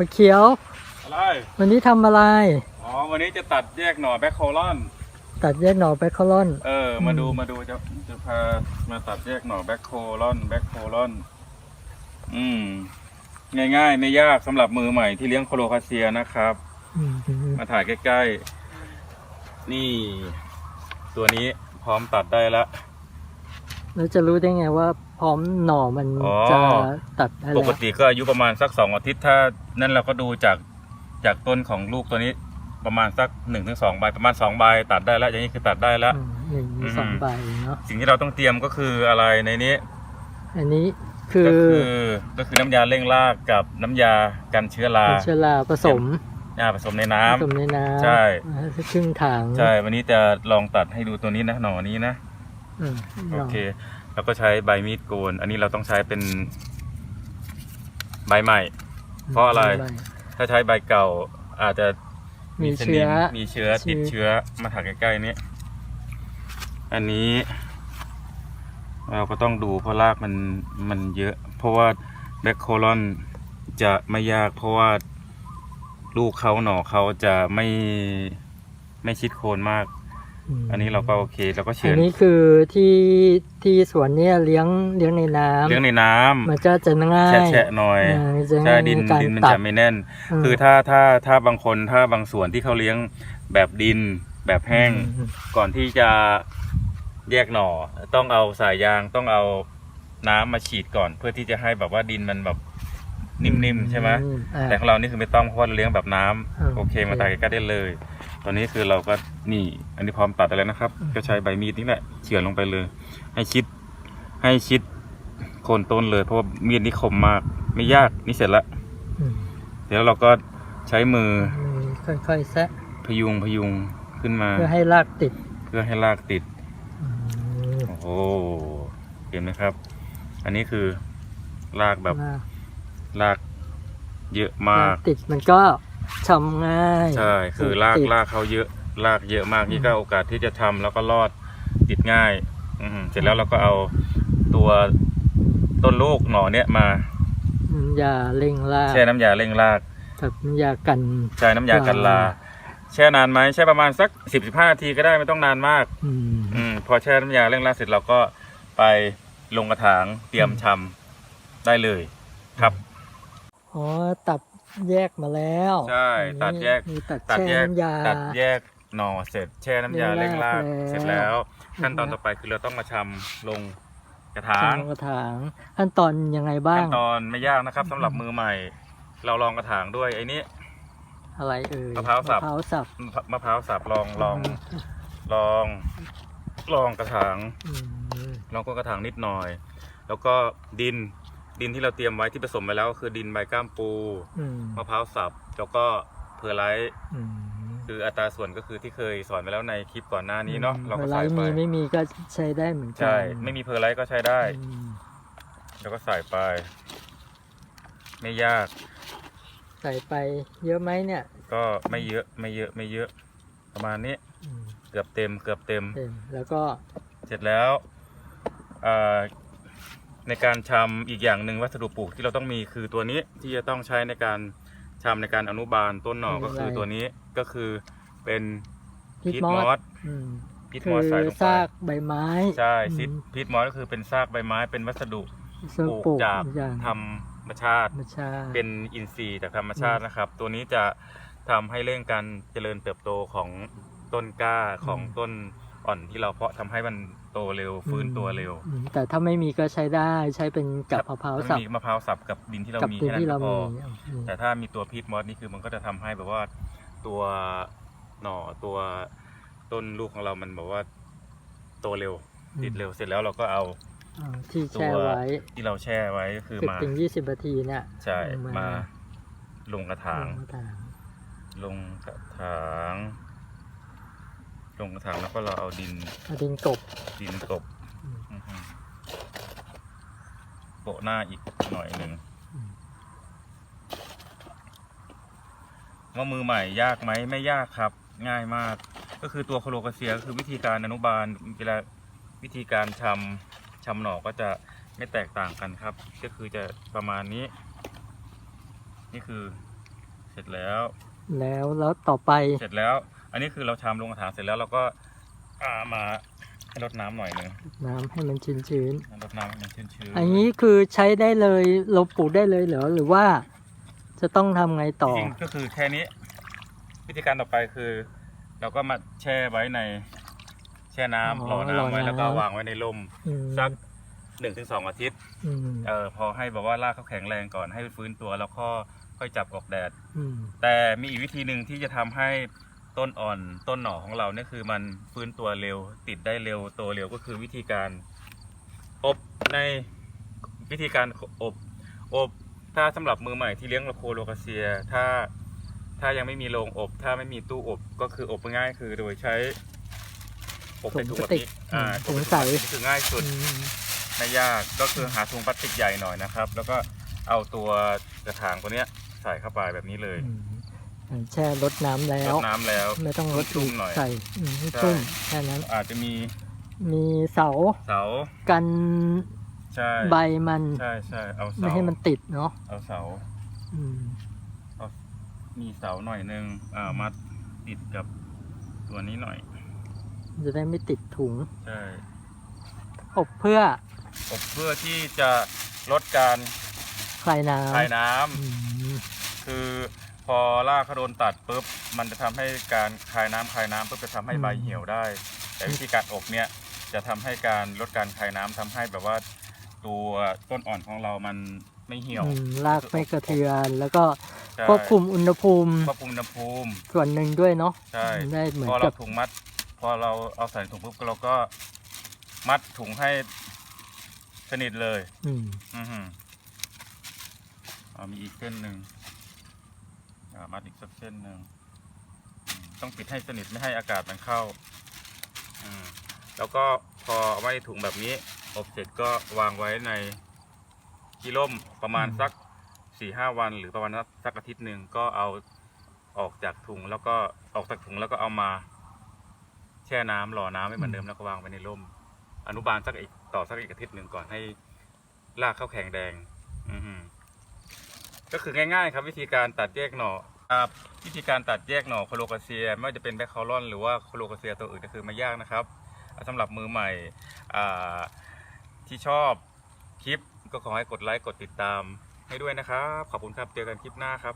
ปลาเขียว อะไร วันนี้ทำอะไร อ๋อ วันนี้จะตัดแยกหน่อแบคโคลอน ตัดแยกหน่อแบคโคลอน เออ มาดูอืมมาดูจะจะพามาตัดแยกหน่อแบคโคลอนแบคโคลอน อืม ง่ายๆ ไม่ยากสำหรับมือใหม่ที่เลี้ยงโคโลคาเซียนะครับ อืมมาถ่ายใกล้ๆ นี่ ตัวนี้พร้อมตัดได้แล้ว แล้วจะรู้ได้ไงว่า พร้อมหน่อมันอ๋อ จะตัดได้ปแล้วกติก็อายุประมาณสักสองอาทิตย์ถ้านั่นเราก็ดูจากจากต้นของลูกตัวนี้ประมาณสักหนึ่งถึงสองใบประมาณสองใบตัดได้แล้วอย่างนี้คือตัดได้แล้ว อืมหนึ่งหรือสองอืมใบเนาะสิ่งที่เราต้องเตรียมก็คืออะไรในนี้อันนี้คือก็คือก็คือน้ำยาเร่งรากกับน้ำยากันเชื้อราเป็นเชื้อราผสมอ่าผสมในน้ำ ผสมในน้ำใช่ อ่าครึ่งถังใช่วันนี้จะลองตัดให้ดูตัวนี้นะหน่อนี้นะอืมโอเค แล้วก็ใช้ใบมีดโกน อันนี้เราต้องใช้เป็นใบใหม่ เพราะอะไรใบถ้าใช้ใบเก่าอาจจะมีสเชื้นิอมมีเชื้อเชื้อติดเชื้อมาถักใกล้ๆนี้ อันนี้ เราก็ต้องดูเพราะรากมันมันเยอะ เพราะว่าแบคโคลอนจะไม่ยาก เพราะว่าลูกเขาหน่อเขาจะไม่ไม่ชิดโคนมาก มอันนี้เราก็โอเคเราก็อัเชินญนี้คือที่ที่สวนเนี่ยเลี้ยงเลี้ยงในน้ำเลี้ยงในน้ำมันจะจะง่ายแฉะๆหน่อยอ่าจะใช่ง่ายดินในการดินมันตัจะดไม่แน่นมคือถ้าถ้าถ้าบางคนถ้าบางส่วนที่เขาเลี้ยงแบบดินแบบแห้ง อืม ก่อนที่จะแยกหน่อ ต้องเอาสายยางต้องเอาน้ำมาฉีดก่อน เพื่อที่จะให้แบบว่าดินมันแบบนิ่มๆใช่ไหมอือ่าแต่ของเรานี่คือไม่ต้องเพราะว่าเราเลี้ยงแบบน้ำอ่าโอเคโอเค มาตัดใกล้ๆได้เลย ตอนนี้คือเราก็นี่อันนี้พร้อมตัดได้แล้วนะครับอืมก็ใช้ใบมีดนี่แหละเฉือนลงไปเลย ให้ชิดให้ชิดโคนต้นเลย เพราะว่ามีดนี่คมมาก ไม่ยากนี่เสร็จแล้วอืมเดี๋ยวเราก็ใช้มือมือค่อยๆแซะพยุงพยุงขึ้นมา เพื่อให้รากติด เพื่อให้รากติดอืมโอ้โหเห็นไหมครับ อันนี้คือรากแบบรากรากเยอะมากรติดมันก็ ทำง่าย ใช่คือรากติดรากเขาเยอะรากเยอะมากนี่ก็โอกาสที่จะทำแล้วก็รอดติดง่าย อืมเสร็จแล้วเราก็เอาตัวต้นลูกหน่อเนี้ยมาน้ำยาเร่งรากแช่น้ำยาเร่งราก กับน้ำยากัน ใช้น้ำยากันลาลาแช่นานไหมแช่ประมาณสักสิบสิบห้านาทีก็ได้ไม่ต้องนานมาก อืม อืมพอแช่น้ำยาเร่งรากเสร็จเราก็ไปลงกระถางเตรียมชำได้เลยครับ อ๋อ ตัด แยกมาแล้วใช่อันนี้ตัดแยก มีตัดตัดแช่แยกน้ำยา ตัดแยกหน่อเสร็จแช่น้ำยาเร่เร่งงรารากกแล้วเสร็จแล้ว ขั้นตอนเร่งรากต่อไปคือเราต้องมาชำลงกระถางทำกระถางขั้นตอนยังไงบ้าขั้งนตอนไม่ยากนะครับสำหรับมือใหม่ เราลองกระถางด้วยไอ้นี้ อะไรเอ่ยมะพร้าวสับ มะพร้าวสับมะพร้าวสับลองลองลองลองกระถางอืมลองก็กระถางนิดหน่อย แล้วก็ดิน ดินที่เราเตรียมไว้ที่ผสมไปแล้วก็คือดินใบก้ามปูอืมมะพร้าวสับ แล้วก็เพอร์ไลท์อืมคืออัตราส่วนก็คือที่เคยสอนไปแล้วในคลิปก่อนหน้านี้เนาะเราก็วลใส่ไปมีไม่มีก็ใช้ได้เหมือนกัใช่ไม่มีเพอร์ไลท์ก็ใช้ได้ อืมแล้วก็ใส่ไป ไม่ยากใส่ไปเยอะไหมเนี่ยก็ไม่เยอะไม่เยอะไม่เยอะ ประมาณนี้อืมเกือบเต็ม เกือบเต็ม เต็มแล้วก็เสร็จแล้วเอ่อ ในการชำอีกอย่างหนึ่งวัสดุปลูกที่เราต้องมีคือตัวนี้ที่จะต้องใช้ในการชำในการอนุบาลต้นหน่อก็คือตัวนี้ก็คือเป็นพีทพีทมมออสสอืมพีทคืมอสอใส่ลงไปซากใบไม้ใช่อืมซิดพีทมอสก็คือเป็นซากใบไม้เป็นวัสดุซึ่งปลูกปลูกจากอย่างธรรมชาติธรรมชาติ เป็นอินทรีย์จากธรรมชาตินะครับ ตัวนี้จะทำให้เร่งการเจริญเติบโตของต้นกล้าของต้นอ่อนที่เราเพาะทำให้มัน โตเร็ว ฟื้นตัวเร็วอืมแต่ถ้าไม่มีก็ใช้ได้ใช้เป็นกับมะพร้าวสับ มีมะพร้าวสับกับดินที่เรากับมีดินแค่นั้ที่นเราก็พมีอ อืมแต่ถ้ามีตัวพีทมอสนี่คือมันก็จะทำให้แบบว่าตัวหน่อตัวต้นลูกของเรามันแบบว่า โตเร็ว ติดเร็วเสร็จแล้วเราก็เอาอ่าที่ตัวแช่ไว้ที่เราแช่ไว้ก็คือสิบมาถึงยี่สิบนาทีเนี่ยใช่มามาลงกระถาง ลงกระถางลงกระถาง ลงกระถางแล้วก็เราเอาดินเอาดินกบดินกลบอืมอื้อหือโปะหน้าอีกหน่อยหนึ่งอืมว่ามือใหม่ยากไหมไม่ยากครับ ง่ายมาก ก็คือตัวโคโลกาเซียก็คือวิธีการอนุบาลเวลาวิธีการชำชำหน่อก็จะไม่แตกต่างกันครับ ก็คือจะประมาณนี้ นี่คือ เสร็จแล้ว แล้วแล้วต่อไปเสร็จแล้ว อันนี้คือเราชามลงกระถางเสร็จแล้วเราก็อ่ามาให้รดน้ำหน่อยหนึ่งน้ำให้มันชื้นรดน้ำให้มันชื้นๆๆอันนี้คือใช้ได้เลยเราปลูกได้เลยเหรอหรือว่าจะต้องทำไงต่อจริงๆก็คือแค่นี้ วิธีการต่อไปคือ เราก็มาแช่ไว้ใน แช่น้ำอ๋อรอน้ำไว้รอน้ำ แล้วก็วางไว้ในร่มอืมสักหนึ่งถึงสองอาทิตย์อืมเออพอให้แบบว่ารากเขาแข็งแรงก่อนให้ฟื้นตัวแล้วก็ค่อยจับออกแดด อืมแต่มีอีกวิธีหนึ่งที่จะทำให้ ต้นอ่อนต้นหน่อของเราเนี่ยคือมันฟื้นตัวเร็ว ติดได้เร็วโตเร็วก็คือวิธีการอบในวิธีการอบอบถ้าสำหรับมือใหม่ที่เลี้ยงโคโลคาเซีย ถ้าถ้ายังไม่มีโรงอบ ถ้าไม่มีตู้อบก็คืออบง่ายๆคือโดยใช้อบในถุงแบบนี้อ่าถุงใสนี่คือง่ายสุดอืมไม่ยากก็คือหาถุงพลาสติกใหญ่หน่อยนะครับ แล้วก็เอาตัวกระถางตัวเนี้ยใส่เข้าไปแบบนี้เลยอืม แช่รดน้ำแล้รว ดน้ำแล้ว ไม่ต้องรดชุ่มหน่อย ใส่อืมให้ใช่ชุ่มแค่นั้น อาจจะมีมีเสาเสากันใช่ใบมันใช่ใช่เอาไม่เสาให้มันติดเนาะเอาเสา อืมมีเสาหน่อยนึงอ่ามาติดกับตัวนี้หน่อย จะได้ไม่ติดถุงใช่อบเพื่ออบเพื่อที่จะลดการคลายน้ำคายน้ำ อืมคือพ อรากเขาโดนตัดปุ๊บมันจะทำให้การคายน้ำคายน้ำปุ๊บจะทำให้ใบเหี่ยวได้ แต่วิธีการอบเนี่ยจะทำให้การลดการคายน้ำทำให้แบบว่า ตัวต้นอ่อนของเรามันไม่เหี่ยวอืมรากไม่กระเทือน แล้วก็ใช่ควบคุมอุณหภูมิควบคุมอุณหภูมิส่วนหนึ่งด้วยเนาะใช่ ได้เหมือนพอกัเราบถุงมัด พอเราเอาใส่ถุงปุ๊บเราก็มัดถุงให้สนิทเลย อืม อือหือเอามีอีกเส้นหนึ่งอ่า มัดอีกสักเส้นหนึ่งอืมต้องปิดให้สนิทไม่ให้อากาศมันเข้าอืมแล้วก็พอเอาไว้ในถุงแบบนี้ อบเสร็จก็วางไว้ในกิร่มประมาณสักสี่ห้าวัน หรือประมาณสักอาทิตย์หนึ่งก็เอาออกจากถุงแล้วก็ออกจากถุงแล้วก็เอามา แช่น้ำหล่อน้ำให้เหมือนเดิมแล้วก็วางไว้ในร่ม อนุบาลสักอีกต่อสักอีกอาทิตย์หนึ่งก่อนให้รากเข้าแข็งแดง อือหือ ก็คือง่ายๆครับวิธีการตัดแยกหน่อครับวิธีการตัดแยกหน่อโคโลกาเซีย ไม่ว่าจะเป็นแบคคอรอนหรือว่าโคโลกาเซียตัวอื่นก็คือไม่ยากนะครับสำสำหรับมือใหม่ที่ชอบคลิปก็ขอให้กดไลค์กดติดตามให้ด้วยนะครับ ขอบคุณครับเจอกันคลิปหน้าครับ